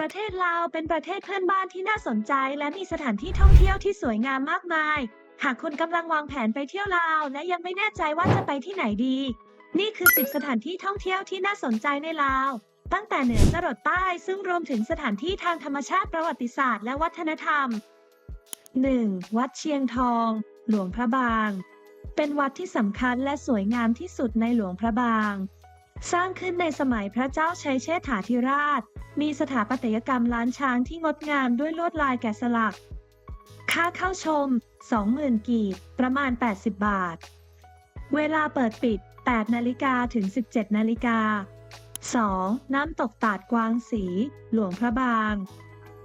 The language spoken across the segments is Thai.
ประเทศลาวเป็นประเทศเพื่อนบ้านที่น่าสนใจ และมีสถานที่ท่องเที่ยวที่สวยงามมากมาย หากคุณกำลังวางแผนไปเที่ยวลาว และยังไม่แน่ใจว่าจะไปที่ไหนดี นี่คือ 10 สถานที่ท่องเที่ยวที่น่าสนใจในลาว ตั้งแต่เหนือจรดใต้ซึ่งรวมถึงสถานที่ทางธรรมชาติประวัติศาสตร์และวัฒนธรรม 1. วัดเชียงทอง หลวงพระบาง เป็นวัดที่สำคัญและสวยงามที่สุดในหลวงพระบาง สร้างขึ้นในสมัยพระเจ้าชัยเชษฐาธิราช มีสถาปัตยกรรมล้านช้างที่งดงามด้วยลวดลายแกะสลัก ค่าเข้าชม 20,000 กีบ ประมาณ 80 บาท เวลาเปิดปิด 8 นาฬิกาถึง 17 นาฬิกา 2. น้ำตกตาดกวางสี หลวงพระบาง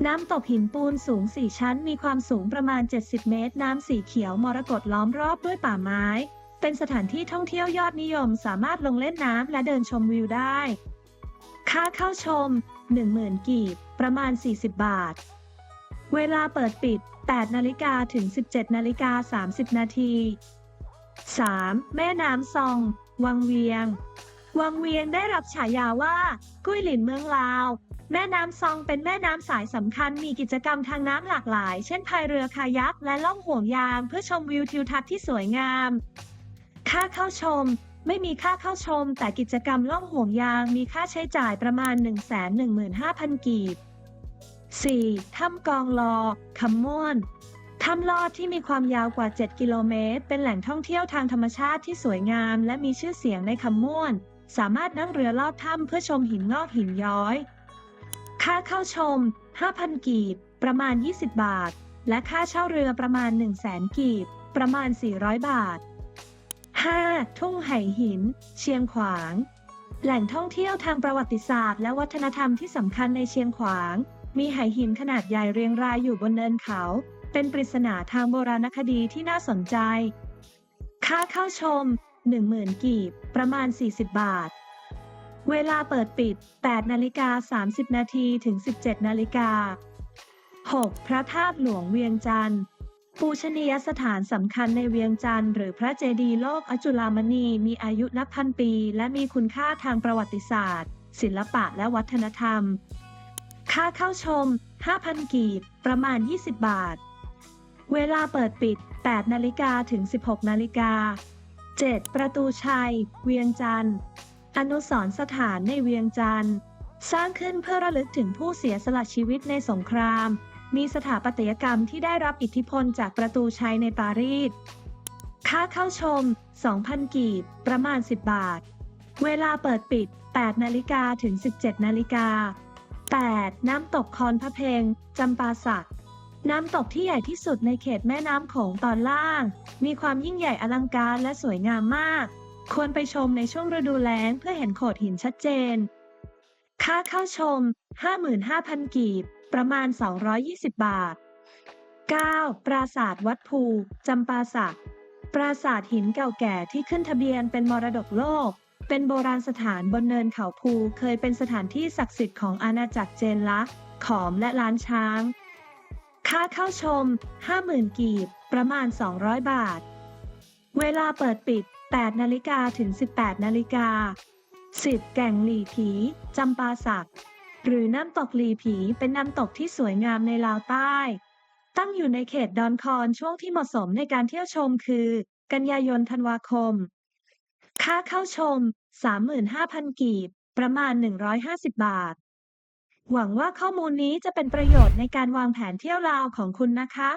น้ำตกหินปูนสูง 4 ชั้นมีความสูงประมาณ 70 เมตร น้ำสีเขียวมรกตล้อมรอบด้วยป่าไม้ เป็นสถานที่ท่องเที่ยวยอดนิยมสามารถลงเล่นน้ำและเดินชมวิวได้ ค่าเข้าชม 10,000 กีบ ประมาณ 40 บาท เวลาเปิดปิด 8 นาฬิกาถึง 17 นาฬิกา 30 นาที 3. แม่น้ำซอง วังเวียง วังเวียงได้รับฉายาว่า กุ้ยหลินเมืองลาว แม่น้ำซองเป็นแม่น้ำสายสำคัญมีกิจกรรมทางน้ำหลากหลาย เช่นพายเรือคายักและล่องห่วงยางเพื่อชมวิวทิวทัศน์ที่สวยงาม ค่าเข้าชม ไม่มีค่าเข้าชม แต่กิจกรรมล่องห่วงยางมีค่าใช้จ่ายประมาณ 115,000 กีบ 4. ถ้ำกองลอคำม่วนถ้ำลอดที่มีความยาวกว่า 7 กิโลเมตร เป็นแหล่งท่องเที่ยวทางธรรมชาติที่สวยงาม และมีชื่อเสียงในคำม่วน สามารถนั่งเรือลอดถ้ำเพื่อชมหินงอกหินย้อย ค่าเข้าชม 5,000 กีบ ประมาณ 20 บาท และค่าเช่าเรือประมาณ 1,000 0กีบ ประมาณ 400 บาท 5. ทุ่งไหหิน เชียงขวาง แหล่งท่องเที่ยวทางประวัติศาสตร์และวัฒนธรรมที่สำคัญในเชียงขวาง มีไหหินขนาดใหญ่เรียงรายอยู่บนเนินเขา เป็นปริศนาทางโบราณคดีที่น่าสนใจ ค่าเข้าชม 10,000 กีบ ประมาณ 40 บาท เวลาเปิดปิด 8 นาฬิกา 30 นาทีถึง 17 นาฬิกา 6. พระธาตุหลวงเวียงจันทร์ ปูชนียสถานสำคัญในเวียงจันทร์หรือพระเจดีย์โลกอจุลามณีมีอายุนับพันปี และมีคุณค่าทางประวัติศาสตร์ ศิลปะและวัฒนธรรม ค่าเข้าชม 5,000 กีบ ประมาณ 20 บาท เวลาเปิดปิด 8 นาฬิกาถึง 16 นาฬิกา 7. ประตูชัย เวียงจันทร์ อนุสรสถานในเวียงจันทร์ สร้างขึ้นเพื่อระลึกถึงผู้เสียสละชีวิตในสงคราม มีสถาปัตยกรรมที่ได้รับอิทธิพลจากประตูชัยในปารีส ค่าเข้าชม 2,000 กีบ ประมาณ 10 บาท เวลาเปิดปิด 8 นาฬิกาถึง 17 นาฬิกา 8. น้ำตกคอนพระเพงจำปาสัก น้ำตกที่ใหญ่ที่สุดในเขตแม่น้ำโขงตอนล่าง มีความยิ่งใหญ่อลังการและสวยงามมาก ควรไปชมในช่วงฤดูแล้งเพื่อเห็นโขดหินชัดเจน ค่าเข้าชม 55,000 กีบ ประมาณ 220 บาท 9. ปราสาทวัดภูจำปาสักปราสาทหินเก่าแก่ที่ขึ้นทะเบียนเป็นมรดกโลก เป็นโบราณสถานบนเนินเขาภูเคยเป็นสถานที่ศักดิ์สิทธิ์ของอาณาจักรเจนละ ขอมและล้านช้าง ค่าเข้าชม 50,000 กีบ ประมาณ 200 บาท เวลาเปิดปิด 8 นาฬิกาถึง 18 นาฬิกา 10 แก่งหลีผีจำปาสัก หรือน้ำตกหลีผีเป็นน้ำตกที่สวยงามในลาวใต้ ตั้งอยู่ในเขตดอนคอนช่วงที่เหมาะสมในการเที่ยวชมคือ กันยายนธันวาคม ค่าเข้าชม 35,000 กีบ ประมาณ 150 บาท หวังว่าข้อมูลนี้จะเป็นประโยชน์ในการวางแผนเที่ยวลาวของคุณนะคะ